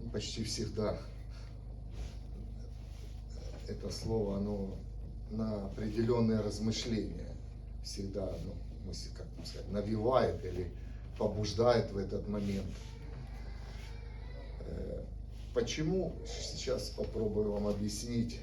ну, почти всегда это слово, оно на определенные размышления всегда, ну, как сказать, навевает или побуждает в этот момент. Э, Почему? Сейчас попробую вам объяснить.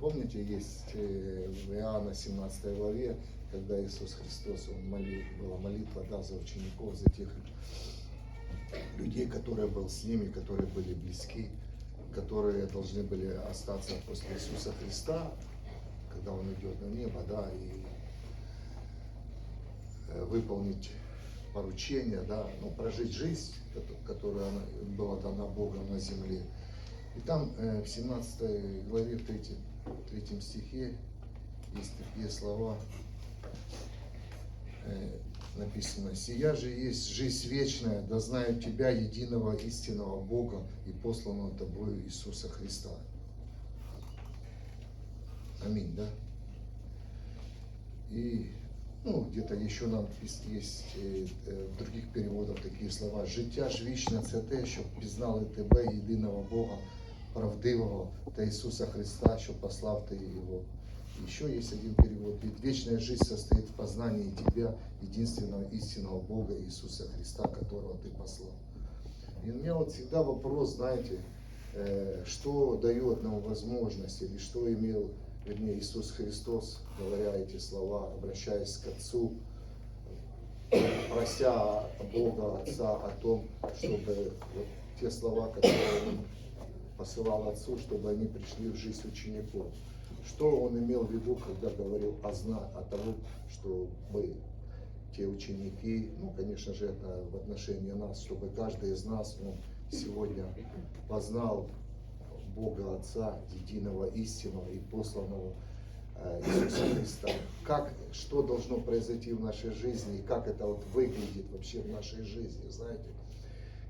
Помните, есть э, в Иоанна 17 главе, когда Иисус Христос, он молил, была молитва да, за учеников, за тех людей, которые был с ними, которые были близки, которые должны были остаться после Иисуса Христа, когда Он идет на небо, да, и э, выполнить поручение, да, ну, прожить жизнь, кото- которая была дана Богом на земле. И там э, в 17 главе, в 3, третьем стихе есть такие слова, написано, «Сия же есть жизнь вечная, да знают Тебя, единого истинного Бога и посланного Тобою Иисуса Христа». Аминь, да? И ну, где-то еще напис- есть е, е, в других переводах такі слова. Життя ж вічне це те, щоб пізнали тебе, єдиного Бога, правдивого та Ісуса Христа, що послав ти Його. Еще есть один перевод. Ведь вечная жизнь состоит в познании Тебя, единственного истинного Бога Иисуса Христа, которого Ты послал. И у меня вот всегда вопрос, знаете, э, что дает нам возможность, или что имел, вернее, Иисус Христос, говоря эти слова, обращаясь к Отцу, прося Бога Отца о том, чтобы вот те слова, которые Он посылал Отцу, чтобы они пришли в жизнь учеников. Что Он имел в виду, когда говорил о, зна, о того, чтобы те ученики, ну, конечно же, это в отношении нас, чтобы каждый из нас он сегодня познал Бога Отца, единого истинного и посланного э, Иисуса Христа. Как, что должно произойти в нашей жизни и как это вот выглядит вообще в нашей жизни, знаете.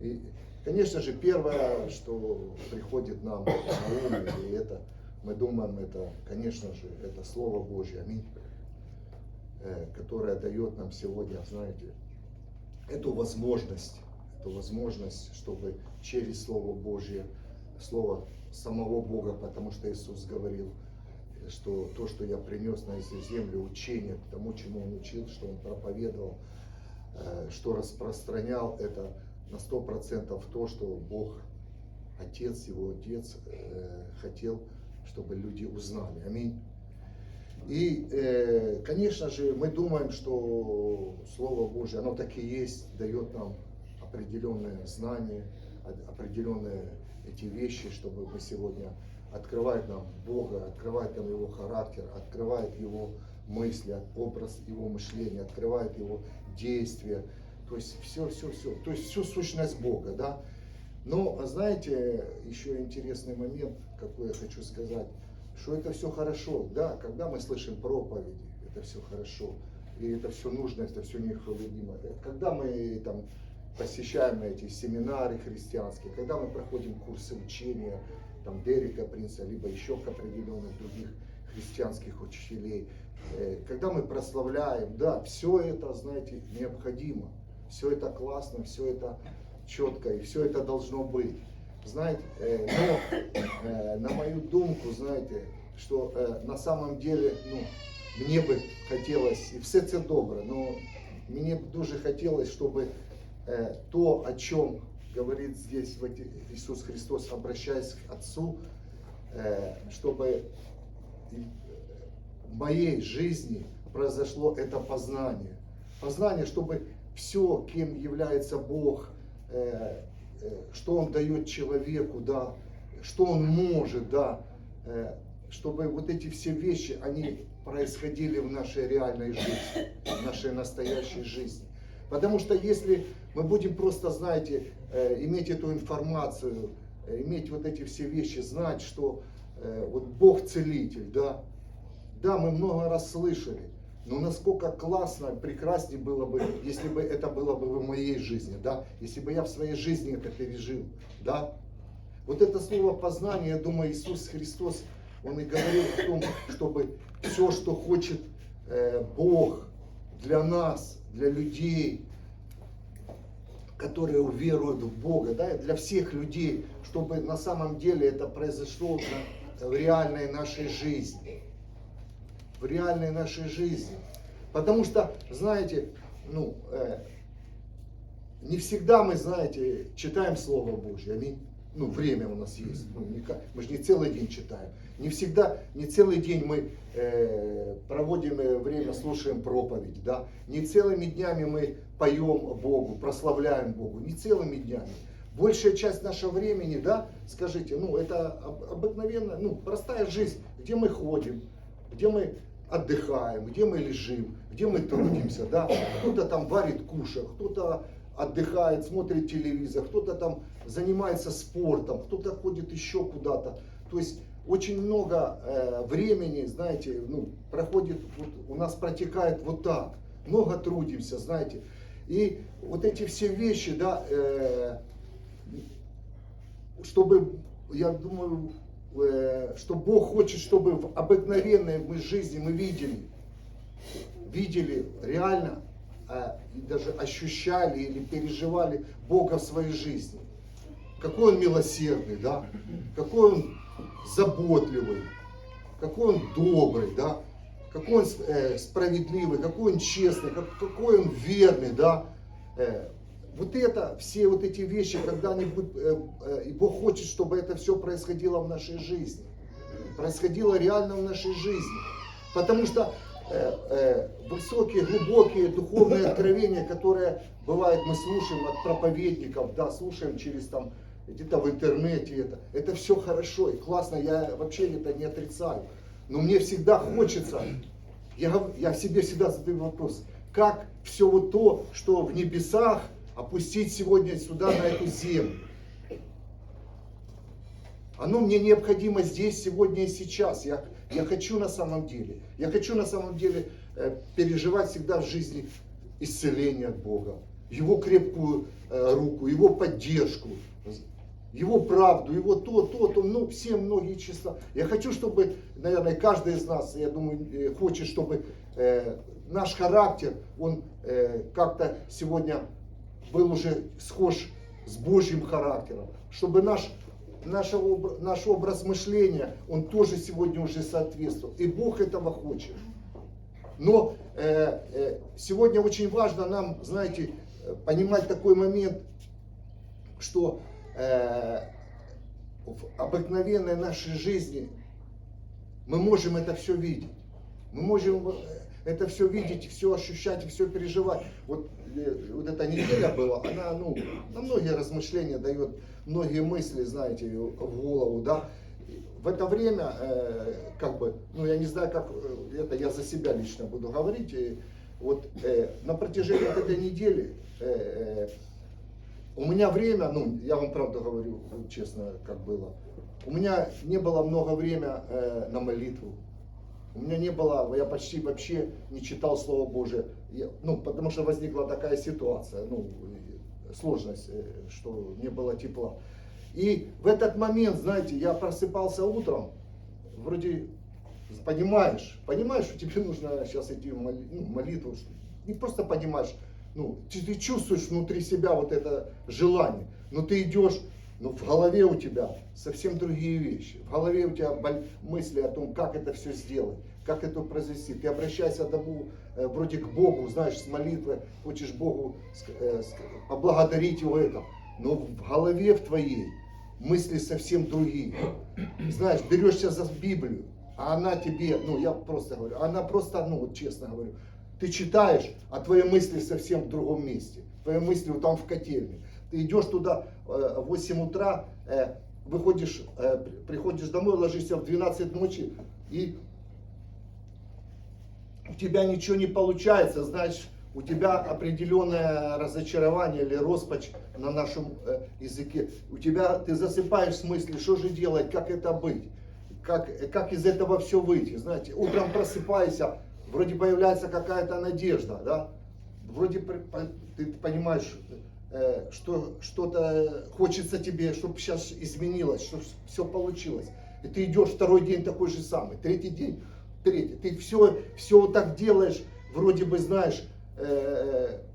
И, конечно же, первое, что приходит нам на ум, и это, мы думаем, это, конечно же, это Слово Божье, аминь э, которая дает нам сегодня, знаете, эту возможность, эту возможность, чтобы через Слово Божье, Слово самого Бога, потому что Иисус говорил, что то, что я принес на эту землю, учение, тому, чему Он учил, что Он проповедовал, э, что распространял, это на сто процентов то, что Бог, Отец, Его Отец э, хотел, чтобы люди узнали. Аминь. И, э, конечно же, мы думаем, что Слово Божье, оно так и есть, дает нам определенные знания, определенные эти вещи, чтобы мы сегодня открывает нам Бога, открывает нам Его характер, открывает Его мысли, образ Его мышления, открывает Его действия. То есть все, все, все. То есть всю сущность Бога, да. Но, знаете, еще интересный момент, какой я хочу сказать, что это все хорошо, да, когда мы слышим проповеди, это все хорошо, и это все нужно, это все необходимо. Когда мы там посещаем эти семинары христианские, когда мы проходим курсы учения, там Дерека Принца, либо еще к определенных других христианских учителей, э, когда мы прославляем, да, все это, знаете, необходимо, все это классно, все это четко, и все это должно быть. Знаете, э, но э, на мою думку, знаете, что э, на самом деле, ну, мне бы хотелось, і все це добре, но мне бы дуже хотелось, чтобы э, то, о чем говорит здесь Иисус Христос, обращаясь к Отцу, э, чтобы и в моей жизни произошло это познание. Познание, чтобы все, кем является Бог, э, э, что Он дает человеку, да, что Он может, да, э, чтобы вот эти все вещи, они происходили в нашей реальной жизни, в нашей настоящей жизни. Потому что если мы будем просто, знаете, э, иметь эту информацию, э, иметь вот эти все вещи, знать, что э, вот Бог целитель, да, да, мы много раз слышали, но насколько классно, прекраснее было бы, если бы это было бы в моей жизни, да, если бы я в своей жизни это пережил, да. Вот это слово познание, я думаю, Иисус Христос, Он и говорил о том, чтобы все, что хочет э, Бог для нас, для людей, которые уверуют в Бога, да, для всех людей, чтобы на самом деле это произошло в реальной нашей жизни. В реальной нашей жизни. Потому что, знаете, ну, э, не всегда мы, знаете, читаем Слово Божье. Аминь. Ну, время у нас есть. Ну, не мы же не целый день читаем. Не всегда, не целый день мы э, проводим э, время, слушаем проповедь. Да? Не целыми днями мы поем Богу, прославляем Богу. Не целыми днями. Большая часть нашего времени, да, скажите, ну, это об- обыкновенная, ну, простая жизнь, где мы ходим, где мы отдыхаем, где мы лежим, где мы трудимся, да, кто-то там варит кушать, кто-то отдыхает, смотрит телевизор, кто-то там занимается спортом, кто-то ходит еще куда-то. То есть очень много э, времени, знаете, ну, проходит, вот, у нас протекает вот так. Много трудимся, знаете. И вот эти все вещи, да, э, чтобы, я думаю, что Бог хочет, чтобы в обыкновенной мы жизни мы видели, видели реально, э, и даже ощущали или переживали Бога в своей жизни. Какой Он милосердный, да? Какой Он заботливый, какой Он добрый, да? Какой Он э, справедливый, какой Он честный, как- какой Он верный, да? Э, вот это, все вот эти вещи, когда-нибудь, э, э, и Бог хочет, чтобы это все происходило в нашей жизни. Происходило реально в нашей жизни. Потому что э, э, высокие, глубокие духовные откровения, которые бывает мы слушаем от проповедников, да, слушаем через там где-то в интернете это, это все хорошо и классно, я вообще это не отрицаю. Но мне всегда хочется, я, я себе всегда задаю вопрос, как все вот то, что в небесах, опустить сегодня сюда, на эту землю. Оно мне необходимо здесь, сегодня и сейчас. Я, я хочу на самом деле. Я хочу на самом деле э, переживать всегда в жизни исцеление от Бога. Его крепкую э, руку, его поддержку, его правду, его то, то, то, ну, все многие числа. Я хочу, чтобы, наверное, каждый из нас, я думаю, э, хочет, чтобы э, наш характер, он э, как-то сегодня был уже схож с Божьим характером, чтобы наш, наш, обра- наш образ мышления, он тоже сегодня уже соответствовал. И Бог этого хочет. Но э, э, сегодня очень важно нам, знаете, понимать такой момент, что э, в обыкновенной нашей жизни мы можем это все видеть. Мы можем э, это все видеть, все ощущать, все переживать. Вот, э, вот эта неделя была, она ну, на многие размышления дает, многие мысли, знаете, в голову, да. В это время, э, как бы, ну я не знаю, как э, это я за себя лично буду говорить. И вот э, на протяжении этой недели э, э, у меня время, ну, я вам правду говорю, честно, как было. У меня не было много времени э, на молитву. У меня не было, я почти вообще не читал Слово Божие. Я- ну, потому что возникла такая ситуация, ну, сложность, э, что не было тепла. И в этот момент, знаете, я просыпался утром, вроде понимаешь, понимаешь, что тебе нужно сейчас идти в ну, молитву, не просто понимаешь, ну, ты, ты чувствуешь внутри себя вот это желание, но ты идешь, но в голове у тебя совсем другие вещи. В голове у тебя мысли о том, как это все сделать, как это произвести. Ты обращаешься домой, э, вроде к Богу, знаешь, с молитвой, хочешь Богу э, поблагодарить его это. Но в голове в твоей мысли совсем другие. Знаешь, берешься за Библию, а она тебе, ну я просто говорю, она просто, ну вот честно говорю, ты читаешь, а твои мысли совсем в другом месте. Твои мысли вот там в котельне. Ты идешь туда э, в 8 утра, э, выходишь, э, при- приходишь домой, ложишься в 12 ночи, и у тебя ничего не получается, значит, у тебя определенное разочарование или роспач на нашем языке. У тебя, ты засыпаешь с мыслью, что же делать, как это быть, как, как из этого все выйти. Знаете, утром просыпайся, вроде появляется какая-то надежда, да, вроде ты понимаешь, что что-то хочется тебе, чтобы сейчас изменилось, чтобы все получилось. И ты идешь второй день такой же самый, третий день, третий. Ты все, все вот так делаешь, вроде бы знаешь,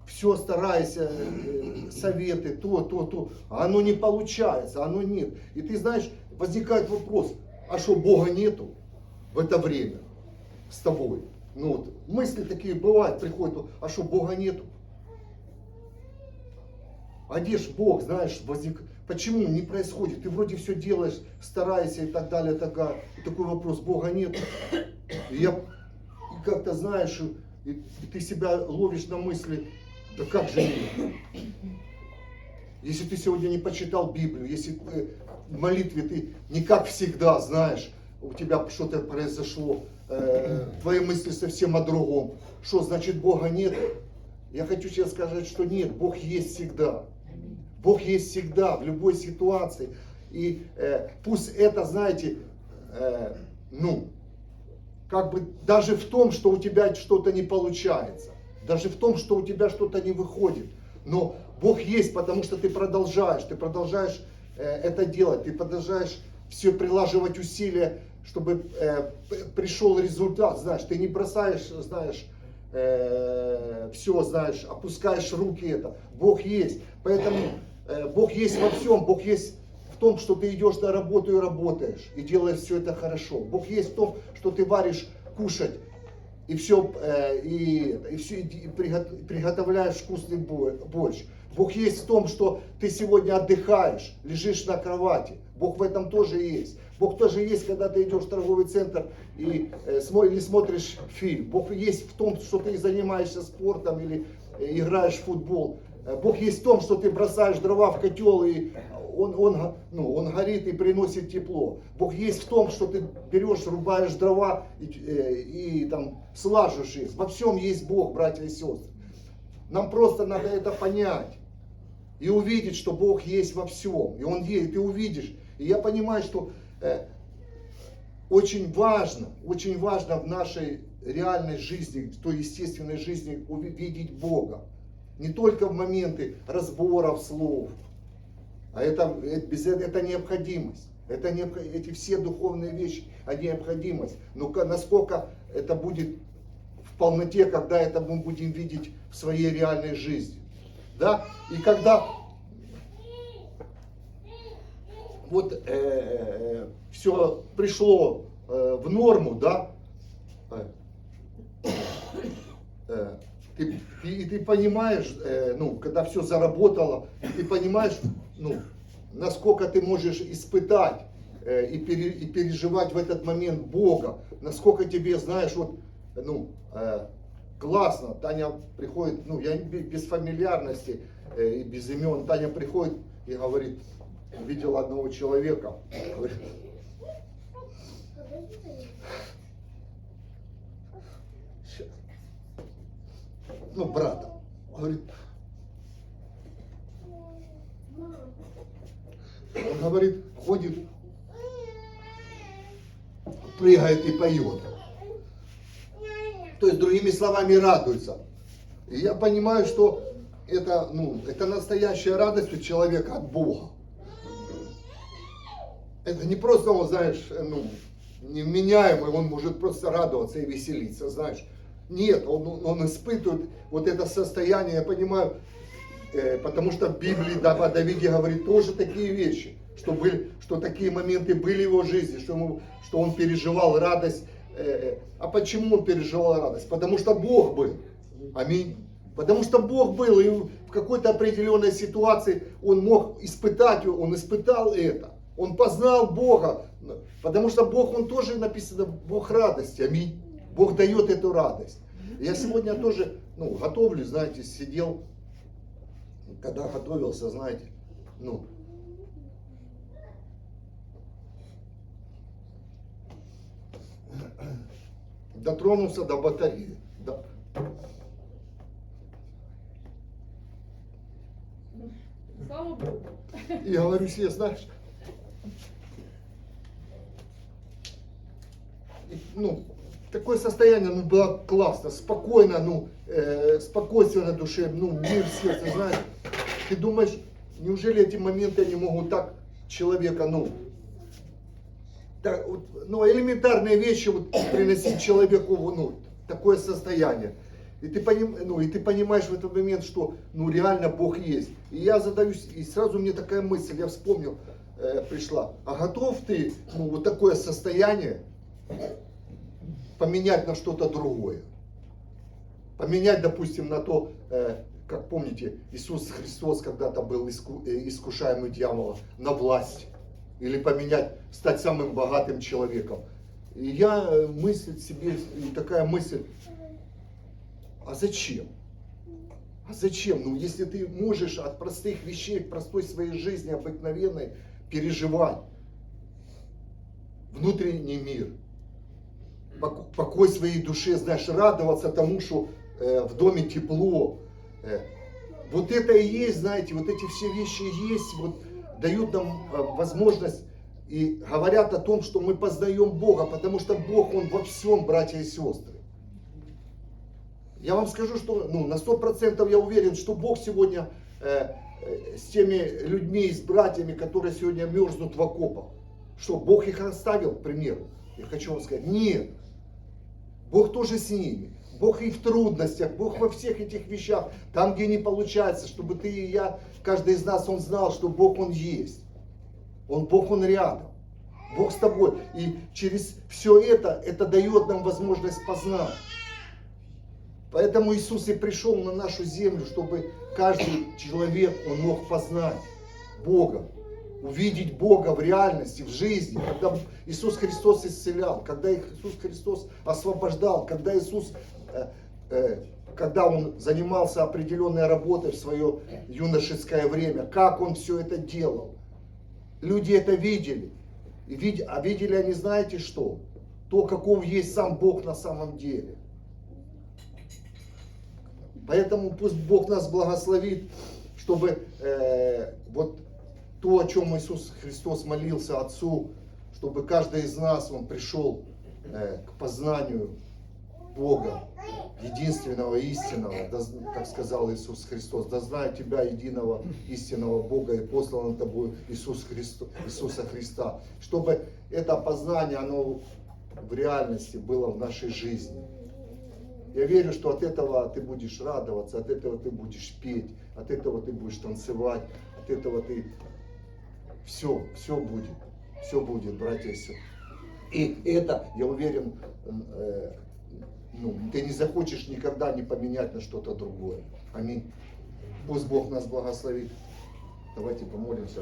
все старайся, э, советы, то, то, то, а оно не получается, оно нет. И ты знаешь, возникает вопрос, а что Бога нету в это время с тобой? Ну вот, мысли такие бывают, приходят, а что Бога нету? А ж Бог, знаешь, возник... Почему не происходит? Ты вроде все делаешь, стараешься и так далее, такая. Такой вопрос, Бога нет. И я как-то знаешь, и, ты себя ловишь на мысли, да как же нет? Если ты сегодня не почитал Библию, если э, в молитве ты не как всегда знаешь, у тебя что-то произошло, э, твои мысли совсем о другом. Что, значит Бога нет? Я хочу тебе сказать, что нет, Бог есть всегда. Бог есть всегда, в любой ситуации. И э, пусть это, знаете, э, ну, как бы даже в том, что у тебя что-то не получается, даже в том, что у тебя что-то не выходит, но Бог есть, потому что ты продолжаешь, ты продолжаешь э, это делать, ты продолжаешь все прилаживать усилия, чтобы э, пришел результат, знаешь, ты не бросаешь, знаешь, э, все, знаешь, опускаешь руки это. Бог есть, поэтому Бог есть во всем, Бог есть в том, что ты идешь на работу и работаешь, и делаешь все это хорошо. Бог есть в том, что ты варишь кушать, и все, э, и, и все и приготовляешь вкусный борщ. Бог есть в том, что ты сегодня отдыхаешь, лежишь на кровати. Бог в этом тоже есть. Бог тоже есть, когда ты идешь в торговый центр и, э, или смотришь фильм. Бог есть в том, что ты занимаешься спортом или играешь в футбол. Э, Бог есть в том, что ты бросаешь дрова в котел, и он, он, ну, он горит и приносит тепло. Бог есть в том, что ты берешь, рубаешь дрова и, э, и, там слажешь их. Во всем есть Бог, братья и сестры. Нам просто надо это понять и увидеть, что Бог есть во всем. И Он есть, и ты увидишь. И я понимаю, что э, очень важно, очень важно в нашей реальной жизни, в той естественной жизни увидеть Бога не только в моменты разборов слов, а это, это, без, это необходимость. Это не, эти все духовные вещи, они необходимость. Но насколько это будет в полноте, когда это мы будем видеть в своей реальной жизни. Да? И когда вот э, э, все пришло э, в норму, да, э, э ты, и, ты понимаешь, э, ну, когда все заработало, ты понимаешь, ну, насколько ты можешь испытать э, и, пере, и переживать в этот момент Бога, насколько тебе, знаешь, вот, ну, э, классно, Таня приходит, ну, я без фамильярности э, и без имен, Таня приходит и говорит, видел одного человека, говорит, ну, брата. Он говорит, он говорит, ходит, прыгает и поет. То есть, другими словами, радуется. И я понимаю, что это, ну, это настоящая радость у человека от Бога. Это не просто, он, знаешь, ну, невменяемый, он может просто радоваться и веселиться, знаешь. Нет, он, он испытывает вот это состояние, я понимаю, э, потому что в Библии да, о Давиде говорит тоже такие вещи, что, были, что такие моменты были в его жизни, что, ему, что он переживал радость. Э, э, а почему он переживал радость? Потому что Бог был. Аминь. Потому что Бог был, и в какой-то определенной ситуации он мог испытать, он испытал это. Он познал Бога, потому что Бог, он тоже написано, Бог радости. Аминь. Бог дает эту радость. Я сегодня тоже, ну, готовлю, знаете, сидел, когда готовился, знаете, ну, дотронулся до батареи. До... Слава Богу. И говорю себе, знаешь, ну, такое состояние, ну, было классно, спокойно, ну, э, спокойствие на душе, ну, мир в сердце, знаешь. Ты думаешь, неужели эти моменты, они могут так человека, ну, так, вот, ну, элементарные вещи вот, приносить человеку, ну, такое состояние. И ты, поним, ну, и ты понимаешь в этот момент, что ну, реально Бог есть. И я задаюсь, и сразу мне такая мысль, я вспомнил, э, пришла. А готов ты ну, вот такое состояние поменять на что-то другое? Поменять, допустим, на то, э, как помните, Иисус Христос когда-то был э, искушаемый дьявола на власть. Или поменять, стать самым богатым человеком. И я э, мысль себе, такая мысль, а зачем? А зачем? Ну, если ты можешь от простых вещей, простой своей жизни, обыкновенной, переживать внутренний мир, покой своей душе, знаешь, радоваться тому, что э, в доме тепло. э. вот это и есть, знаете, вот эти все вещи есть, вот дают нам э, возможность и говорят о том, что мы познаем Бога, потому что Бог, Он во всем, братья и сестры. Я вам скажу, что ну, на 100% я уверен, что Бог сегодня э, э, с теми людьми, с братьями, которые сегодня мерзнут в окопах, что Бог их оставил, к примеру. Я хочу вам сказать, нет. Бог тоже с ними. Бог и в трудностях, Бог во всех этих вещах, там, где не получается, чтобы ты и я, каждый из нас, он знал, что Бог, Он есть. Он Бог, Он рядом. Бог с тобой. И через все это, это дает нам возможность познать. Поэтому Иисус и пришел на нашу землю, чтобы каждый человек, он мог познать Бога, увидеть Бога в реальности, в жизни, когда Иисус Христос исцелял, когда Иисус Христос освобождал, когда Иисус, э, э, когда Он занимался определенной работой в свое юношеское время, как Он все это делал. Люди это видели. И вид- а видели они, знаете что? То, каков есть сам Бог на самом деле. Поэтому пусть Бог нас благословит, чтобы э, вот то, о чем Иисус Христос молился Отцу, чтобы каждый из нас, он пришел э, к познанию Бога, единственного, истинного, да как сказал Иисус Христос, да знаю Тебя, единого, истинного Бога и посланного Тобой Иисус Христо, Иисуса Христа, чтобы это познание, оно в реальности было в нашей жизни. Я верю, что от этого ты будешь радоваться, от этого ты будешь петь, от этого ты будешь танцевать, от этого ты... Все, все будет, все будет, братья и. И это, я уверен, э, ну, ты не захочешь никогда не поменять на что-то другое. Аминь. Пусть Бог нас благословит. Давайте помолимся.